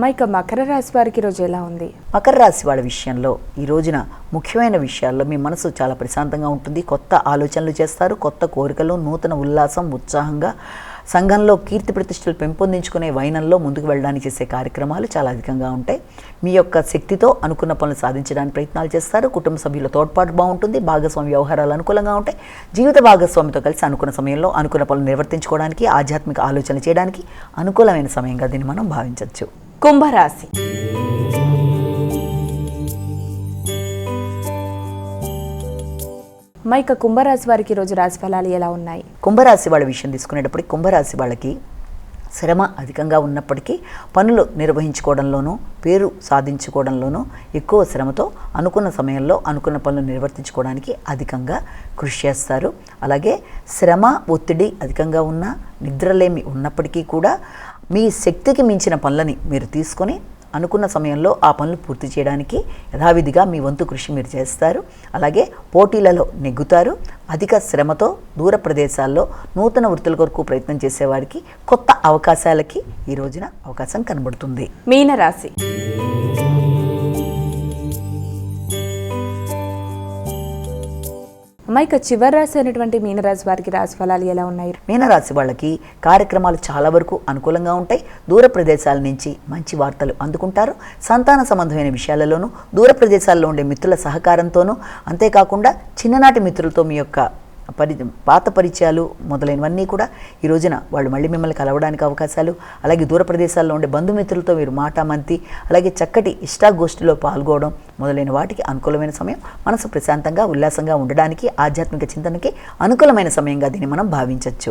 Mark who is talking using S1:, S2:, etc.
S1: మైక మకర రాశి వారికి రోజు ఎలా ఉంది?
S2: మకర రాశి వాళ్ళ విషయంలో ఈ రోజున ముఖ్యమైన విషయాల్లో మీ మనసు చాలా ప్రశాంతంగా ఉంటుంది. కొత్త ఆలోచనలు చేస్తారు. కొత్త కోరికలు నూతన ఉల్లాసం ఉత్సాహంగా సంఘంలో కీర్తి ప్రతిష్టలు పెంపొందించుకునే వైనంలో ముందుకు వెళ్ళడానికి చేసే కార్యక్రమాలు చాలా అధికంగా ఉంటాయి. మీ యొక్క శక్తితో అనుకున్న పనులు సాధించడానికి ప్రయత్నాలు చేస్తారు. కుటుంబ సభ్యుల తోడ్పాటు బాగుంటుంది. భాగస్వామి వ్యవహారాలు అనుకూలంగా ఉంటాయి. జీవిత భాగస్వామితో కలిసి అనుకున్న సమయంలో అనుకున్న పనులు నిర్వర్తించుకోవడానికి ఆధ్యాత్మిక ఆలోచన చేయడానికి అనుకూలమైన సమయంగా దీన్ని మనం భావించవచ్చు.
S1: కుంభరాశి. మైక కుంభరాశి వారికి రోజు రాశి ఫలాలు ఎలా ఉన్నాయి?
S2: కుంభరాశి వాళ్ళ విషయం తీసుకునేటప్పటికి కుంభరాశి వాళ్ళకి శ్రమ అధికంగా ఉన్నప్పటికీ పనులు నిర్వహించుకోవడంలోనూ పేరు సాధించుకోవడంలోనూ ఎక్కువ శ్రమతో అనుకున్న సమయంలో అనుకున్న పనులు నిర్వర్తించుకోవడానికి అధికంగా కృషి చేస్తారు. అలాగే శ్రమ ఒత్తిడి అధికంగా ఉన్న నిద్రలేమి ఉన్నప్పటికీ కూడా మీ శక్తికి మించిన పనులని మీరు తీసుకొని అనుకున్న సమయంలో ఆ పనులు పూర్తి చేయడానికి యథావిధిగా మీ వంతు కృషి మీరు చేస్తారు. అలాగే పోటీలలో నెగ్గుతారు. అధిక శ్రమతో దూర ప్రదేశాల్లో నూతన వృత్తుల కొరకు ప్రయత్నం చేసేవారికి కొత్త అవకాశాలకి ఈ రోజున అవకాశం కనబడుతుంది.
S1: మీనరాశి. మైక చివరి రాశి అయినటువంటి మీనరాశి వారికి రాశి ఫలాలు ఎలా ఉన్నాయి?
S2: మీనరాశి వాళ్ళకి కార్యక్రమాలు చాలా వరకు అనుకూలంగా ఉంటాయి. దూర ప్రదేశాల నుంచి మంచి వార్తలు అందుకుంటారు. సంతాన సంబంధమైన విషయాలలోనూ దూర ప్రదేశాల్లో ఉండే మిత్రుల సహకారంతోనూ అంతేకాకుండా చిన్ననాటి మిత్రులతో మీ యొక్క పరి పాత పరిచయాలు మొదలైనవన్నీ కూడా ఈ రోజున వాళ్ళు మళ్ళీ మిమ్మల్ని కలవడానికి అవకాశాలు అలాగే దూర ప్రదేశాల్లో ఉండే బంధుమిత్రులతో మీరు మాటామంతి అలాగే చక్కటి ఇష్టాగోష్ఠిలో పాల్గొనడం మొదలైన వాటికి అనుకూలమైన సమయం మనసు ప్రశాంతంగా ఉల్లాసంగా ఉండడానికి ఆధ్యాత్మిక చింతనకి అనుకూలమైన సమయంగా దీన్ని మనం భావించవచ్చు